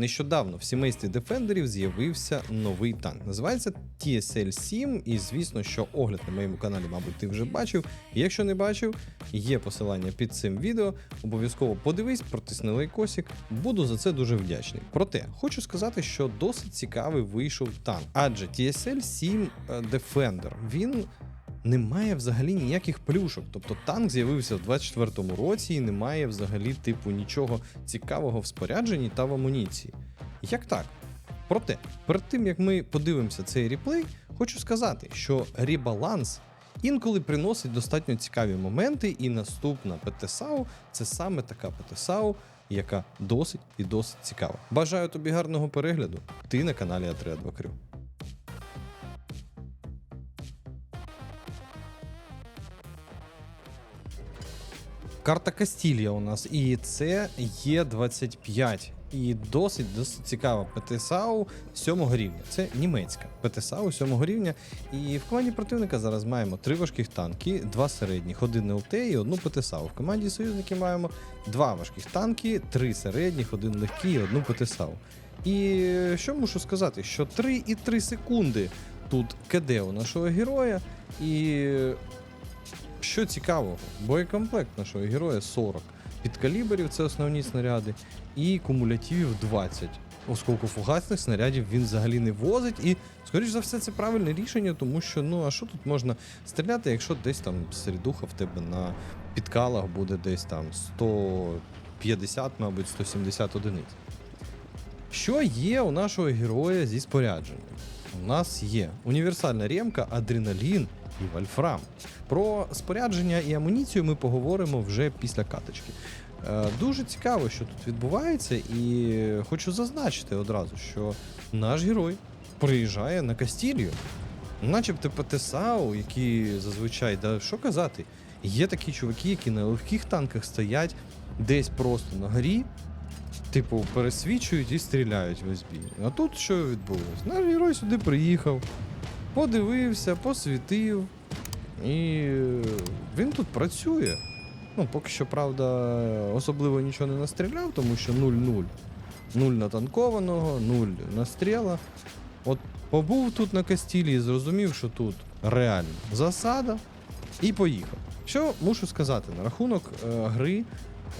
Нещодавно в сімействі дефендерів з'явився новий танк. Називається TSL 7 і звісно, що огляд на моєму каналі, мабуть, ти вже бачив. Якщо не бачив, є посилання під цим відео. Обов'язково подивись, протисни лайкосик. Буду за це дуже вдячний. Проте хочу сказати, що досить цікавий вийшов танк, адже TSL 7 е, Defender, він не має взагалі ніяких плюшок. Тобто танк з'явився в 24-му році і не має взагалі типу нічого цікавого в спорядженні та в амуніції. Як так? Проте, перед тим як ми подивимося цей реплей, хочу сказати, що ребаланс інколи приносить достатньо цікаві моменти, і наступна ПТСАУ це саме така ПТСАУ, яка досить і досить цікава. Бажаю тобі гарного перегляду. Ти на каналі А3 Крю. Карта Кастілія у нас, і це є 25. І досить досить цікава ПТСАУ 7 рівня. Це німецька ПТСАУ 7 рівня. І в команді противника зараз маємо три важких танки, два середніх, один ЛТ і одну ПТСАУ. В команді союзників маємо два важких танки, три середніх, один легкий і одну ПТСАУ. І що мушу сказати, що 3,3 секунди тут КД у нашого героя. І що цікавого, боєкомплект нашого героя 40. Підкаліберів це основні снаряди, і кумулятивів 20. Осколкофугасних снарядів він взагалі не возить. І, скоріш за все, це правильне рішення, тому що ну а що тут можна стріляти, якщо десь там середуха в тебе на підкалах буде десь там 150, мабуть, 170 одиниць. Що є у нашого героя зі спорядженням? У нас є універсальна ремка, адреналін і вольфрам. Про спорядження і амуніцію ми поговоримо вже після каточки. Е, Дуже цікаво, що тут відбувається, і хочу зазначити одразу, що наш герой приїжджає на Кастілію. Начебто ПТСАУ, які зазвичай, да що казати, є такі чуваки, які на легких танках стоять десь просто на горі, типу, пересвічують і стріляють весь бій. А тут що відбулося? Наш герой сюди приїхав, подивився, посвітив, і е, він тут працює. Ну, поки що, правда, особливо нічого не настріляв, тому що 0-0. 0 натанкованого, 0 настріла. От побув тут на Кастілі і зрозумів, що тут реально засада, і поїхав. Що мушу сказати на рахунок е, гри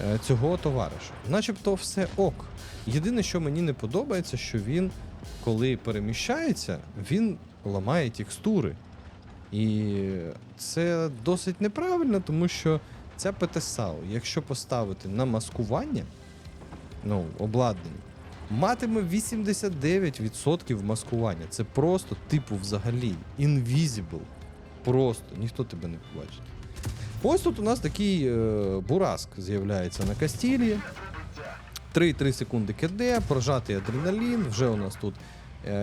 е, цього товариша? Начебто все ок. Єдине, що мені не подобається, що він, коли переміщається, він ламає текстури. І це досить неправильно, тому що ця ПТСАУ, якщо поставити на маскування, ну, обладнання, матиме 89% маскування. Це просто, типу, взагалі, invisible. Просто ніхто тебе не побачить. Ось тут у нас такий е, бураск з'являється на Кастілії. 3-3 секунди КД, прожатий адреналін. Вже у нас тут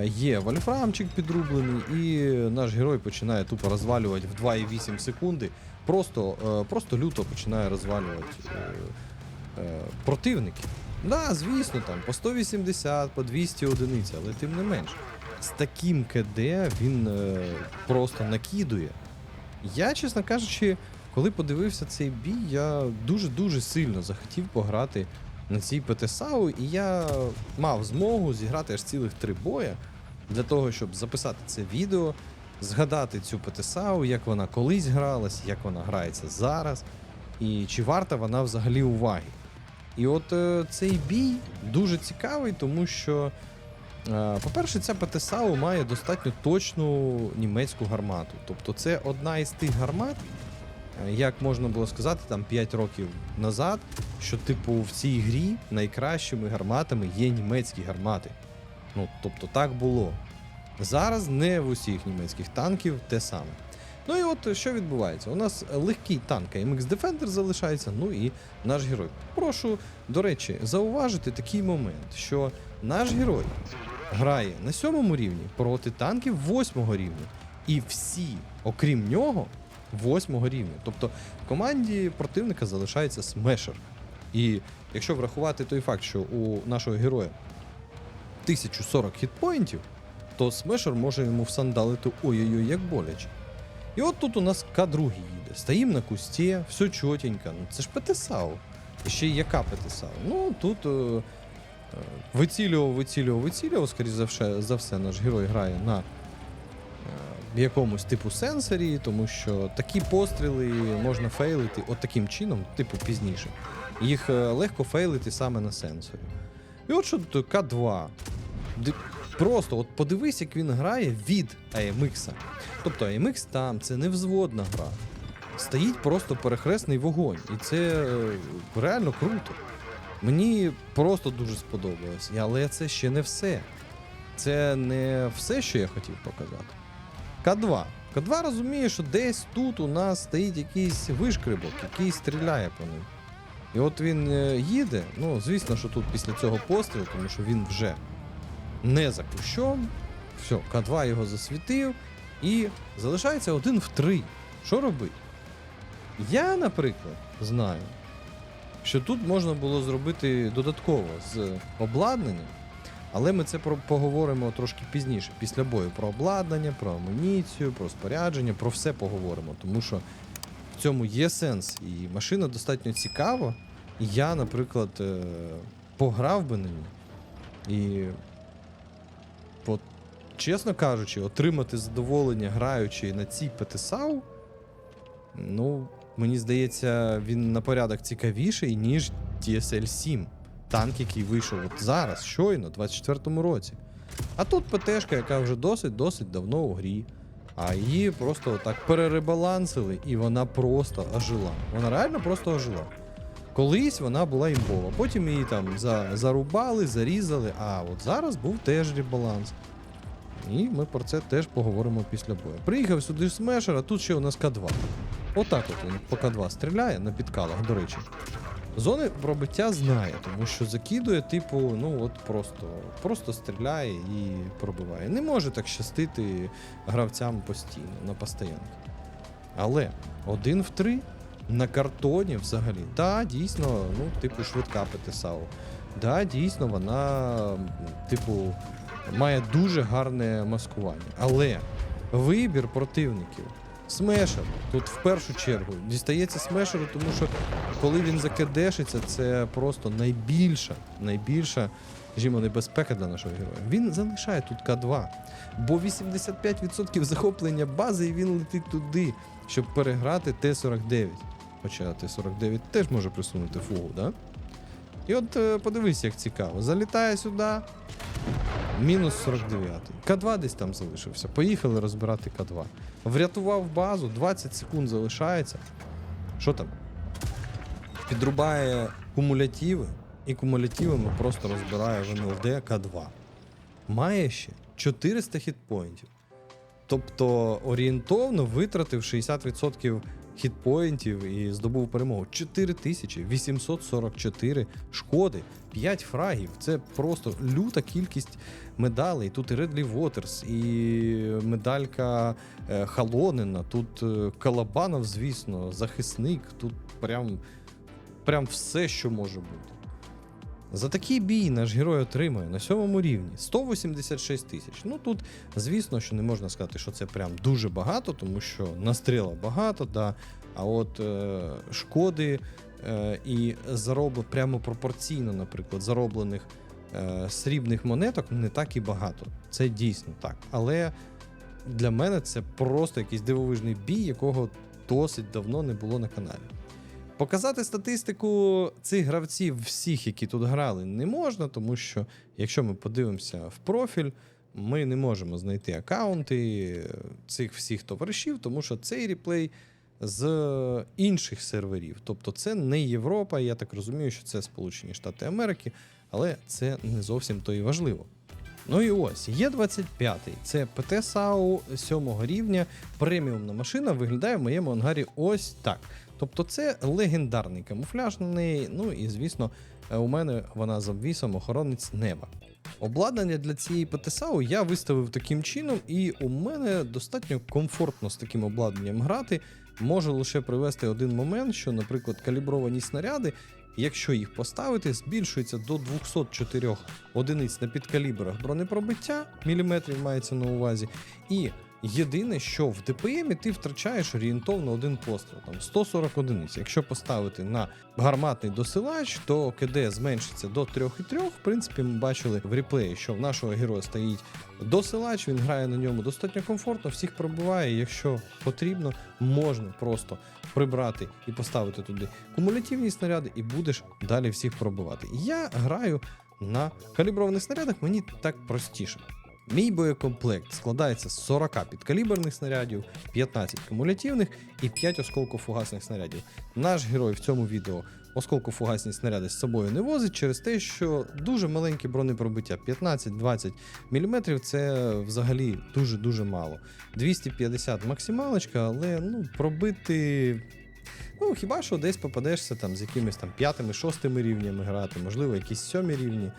є вольфрамчик підрублений, і наш герой починає тупо розвалювати в 2,8 секунди. Просто, е, просто люто починає розвалювати е, е, противників. Да, звісно, там по 180, по 200 одиниць, але тим не менш. З таким КД він е, просто накидує. Я, чесно кажучи, коли подивився цей бій, я дуже-дуже сильно захотів пограти на цій ПТСАУ, і я мав змогу зіграти аж цілих три боя для того, щоб записати це відео, згадати цю ПТСАУ, як вона колись гралась, як вона грається зараз, і чи варта вона взагалі уваги. І от е, цей бій дуже цікавий, тому що, е, по-перше, ця ПТСАУ має достатньо точну німецьку гармату. Тобто це одна із тих гармат, як можна було сказати там 5 років назад, що, типу, в цій грі найкращими гарматами є німецькі гармати. Ну, тобто так було. Зараз не в усіх німецьких танків те саме. Ну і от що відбувається? У нас легкий танк MX Defender залишається, ну і наш герой. Прошу, до речі, зауважити такий момент, що наш герой грає на сьомому рівні проти танків восьмого рівня. І всі, окрім нього, восьмого рівня. Тобто в команді противника залишається смешер. І якщо врахувати той факт, що у нашого героя 1040 хітпоінтів, то смешер може йому всандалити ой-ой-ой, як боляче. І от тут у нас К2 їде. Стоїм на кусті, все чотенько. Ну це ж ПТСАУ. І ще й яка ПТСАУ? Ну тут е, вицілював, вицілював, вицілював, скоріш за все, за все, наш герой грає на е, якомусь типу сенсорі, тому що такі постріли можна фейлити от таким чином, типу пізніше. Їх е, легко фейлити саме на сенсорі. І от що тут К2. Просто от подивись, як він грає від AMX. Тобто AMX там це не взводна гра. Стоїть просто перехресний вогонь. І це е, реально круто. Мені просто дуже сподобалось. Але це ще не все. Це не все, що я хотів показати. К2. К2 розуміє, що десь тут у нас стоїть якийсь вишкрибок, який стріляє по ним. І от він е, їде. Ну, звісно, що тут після цього пострілу, тому що він вже не за кущом. Все, К2 його засвітив. І залишається один в три. Що робити? Я, наприклад, знаю, що тут можна було зробити додатково з обладнанням, але ми це про- поговоримо трошки пізніше, після бою. Про обладнання, про амуніцію, про спорядження, про все поговоримо, тому що в цьому є сенс. І машина достатньо цікава. І я, наприклад, е, пограв би ній. І, от, чесно кажучи, отримати задоволення, граючи на цій ПТСАУ, ну, мені здається, він на порядок цікавіший, ніж TSL 7. Танк, який вийшов от зараз, щойно, в 24-му році. А тут ПТшка, яка вже досить-досить давно у грі. А її просто так переребалансили, і вона просто ожила. Вона реально просто ожила. Колись вона була імбова, потім її там за, зарубали, зарізали, а от зараз був теж ребаланс. І ми про це теж поговоримо після бою. Приїхав сюди смешер, а тут ще у нас К2. Отак от він по К2 стріляє на підкалах, до речі. Зони пробиття знає, тому що закидує, типу, ну от просто, просто стріляє і пробиває. Не може так щастити гравцям постійно, на постоянки. Але один в три на картоні взагалі. Да, дійсно, ну, типу, швидка ПТСАУ. Да, дійсно, вона, типу, має дуже гарне маскування. Але вибір противників. Смешер тут в першу чергу дістається смешеру, тому що коли він закидешиться, це просто найбільша, найбільша скажімо, небезпека для нашого героя. Він залишає тут К2, бо 85% захоплення бази і він летить туди, щоб переграти Т-49. Хоча Т-49 теж може присунути фугу, да? І от е, подивись, як цікаво. Залітає сюди. Мінус 49. К2 десь там залишився. Поїхали розбирати К2. Врятував базу, 20 секунд залишається. Що там? Підрубає кумулятиви, і кумулятивами просто розбирає в НЛД К2. Має ще 400 хітпоінтів. Тобто орієнтовно витратив 60% хітпоінтів і здобув перемогу. 4844 шкоди, 5 фрагів. Це просто люта кількість медалей. Тут і Редлі Вотерс, і медалька е, Халонина, тут е, Калабанов, звісно, захисник. Тут прям, прям все, що може бути. За такий бій наш герой отримує на сьомому рівні 186 тисяч. Ну тут, звісно, що не можна сказати, що це прям дуже багато, тому що настріла багато, да. А от е, шкоди е, і зароб прямо пропорційно, наприклад, зароблених е, срібних монеток не так і багато. Це дійсно так. Але для мене це просто якийсь дивовижний бій, якого досить давно не було на каналі. Показати статистику цих гравців, всіх, які тут грали, не можна, тому що якщо ми подивимося в профіль, ми не можемо знайти аккаунти е, цих всіх товаришів, тому що цей реплей з інших серверів. Тобто це не Європа, я так розумію, що це Сполучені Штати Америки, але це не зовсім то і важливо. Ну і ось, є 25 Це ПТ САУ 7 рівня. Преміумна машина виглядає в моєму ангарі ось так. Тобто це легендарний камуфляж на неї. Ну і звісно, е, у мене вона з обвісом охоронець неба. Обладнання для цієї ПТСАУ я виставив таким чином, і у мене достатньо комфортно з таким обладнанням грати. Можу лише привести один момент, що, наприклад, калібровані снаряди, якщо їх поставити, збільшується до 204 одиниць на підкалібрах бронепробиття, міліметрів мається на увазі, і Єдине, що в ДПМі ти втрачаєш орієнтовно один постріл, там 140 одиниць. Якщо поставити на гарматний досилач, то КД зменшиться до 3,3. В принципі, ми бачили в реплеї, що в нашого героя стоїть досилач, він грає на ньому достатньо комфортно, всіх пробиває. Якщо потрібно, можна просто прибрати і поставити туди кумулятивні снаряди, і будеш далі всіх пробивати. Я граю на каліброваних снарядах, мені так простіше. Мій боєкомплект складається з 40 підкаліберних снарядів, 15 кумулятивних і 5 осколкофугасних снарядів. Наш герой в цьому відео осколкофугасні снаряди з собою не возить через те, що дуже маленьке бронепробиття 15-20 мм це взагалі дуже-дуже мало. 250 максималочка, але ну, пробити. Ну, хіба що десь попадешся там з якимись там п'ятими, шостими рівнями грати, можливо, якісь сьомі рівні.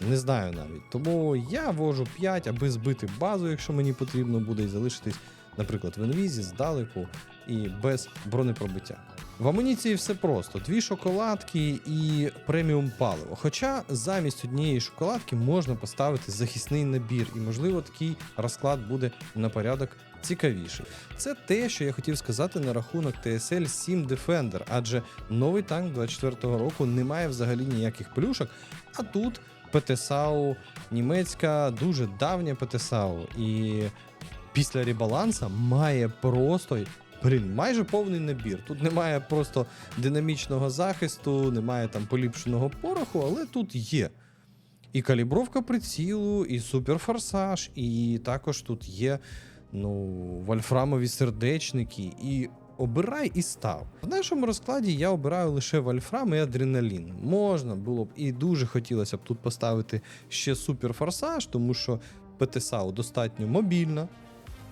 Не знаю навіть. Тому я вожу 5, аби збити базу, якщо мені потрібно буде, і залишитись, наприклад, в інвізі здалеку і без бронепробиття. В амуніції все просто: дві шоколадки і преміум паливо. Хоча замість однієї шоколадки можна поставити захисний набір, і, можливо, такий розклад буде на порядок цікавіший. Це те, що я хотів сказати на рахунок TSL 7 Defender, адже новий танк 24-го року не має взагалі ніяких плюшок, а тут ПТСАУ німецька, дуже давня ПТСАУ. І після ребаланса має просто. Блін, майже повний набір. Тут немає просто динамічного захисту, немає там поліпшеного пороху, але тут є. І калібровка прицілу, і суперфорсаж, і також тут є ну, вольфрамові сердечники, і обирай і став. В нашому розкладі я обираю лише вольфрам і адреналін. Можна було б і дуже хотілося б тут поставити ще суперфорсаж, тому що ПТСАУ достатньо мобільна.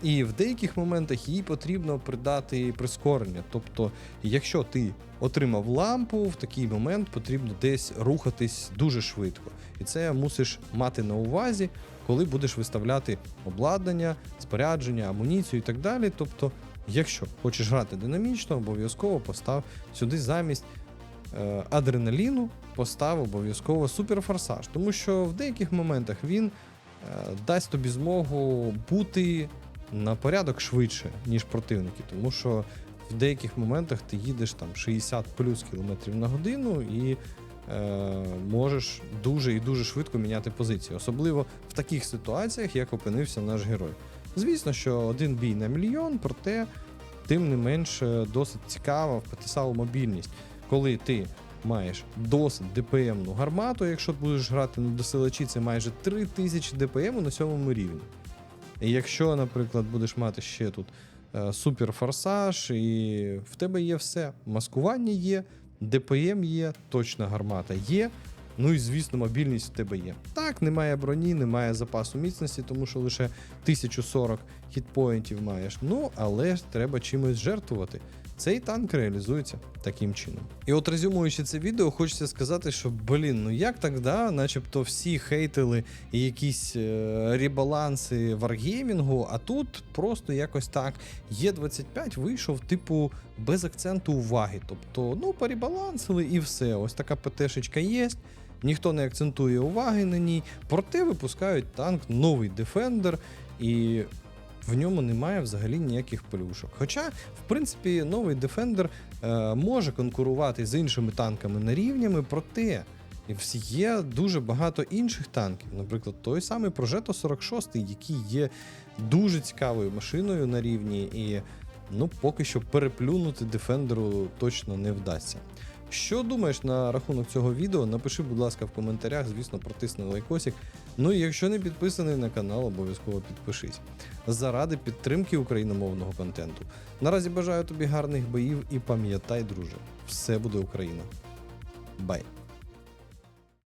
І в деяких моментах їй потрібно придати прискорення. Тобто, якщо ти отримав лампу, в такий момент потрібно десь рухатись дуже швидко. І це мусиш мати на увазі, коли будеш виставляти обладнання, спорядження, амуніцію і так далі. Тобто, якщо хочеш грати динамічно, обов'язково постав сюди замість е, адреналіну, постав обов'язково суперфорсаж, тому що в деяких моментах він е, дасть тобі змогу бути на порядок швидше, ніж противники, тому що в деяких моментах ти їдеш там 60 плюс кілометрів на годину і е, можеш дуже і дуже швидко міняти позицію, особливо в таких ситуаціях, як опинився наш герой. Звісно, що один бій на мільйон, проте тим не менш е, досить цікава в ПТСАУ мобільність, коли ти маєш досить ДПМну гармату, якщо будеш грати на досилачі, це майже 3000 ДПМ на сьомому рівні. І якщо, наприклад, будеш мати ще тут е, суперфорсаж, і в тебе є все. Маскування є, ДПМ є, точна гармата є. Ну і звісно, мобільність в тебе є. Так, немає броні, немає запасу міцності, тому що лише 1040 хітпоінтів маєш. Ну, але ж треба чимось жертвувати. Цей танк реалізується таким чином. І от резюмуючи це відео, хочеться сказати, що блін, ну як так, начебто всі хейтили якісь е, ребаланси варгеймінгу, а тут просто якось так. Є25 вийшов, типу, без акценту уваги. Тобто, ну, поребалансили і все. Ось така ПТшечка є. Ніхто не акцентує уваги на ній, проте випускають танк новий Defender, і в ньому немає взагалі ніяких плюшок. Хоча, в принципі, новий Defender е, може конкурувати з іншими танками на рівнями, проте є дуже багато інших танків. Наприклад, той самий Progetto 46, який є дуже цікавою машиною на рівні, і ну, поки що переплюнути Defenderу точно не вдасться. Що думаєш на рахунок цього відео? Напиши, будь ласка, в коментарях, звісно, протисни лайкосик. Ну і якщо не підписаний на канал, обов'язково підпишись. Заради підтримки україномовного контенту. Наразі бажаю тобі гарних боїв і пам'ятай, друже, все буде Україна. Бай!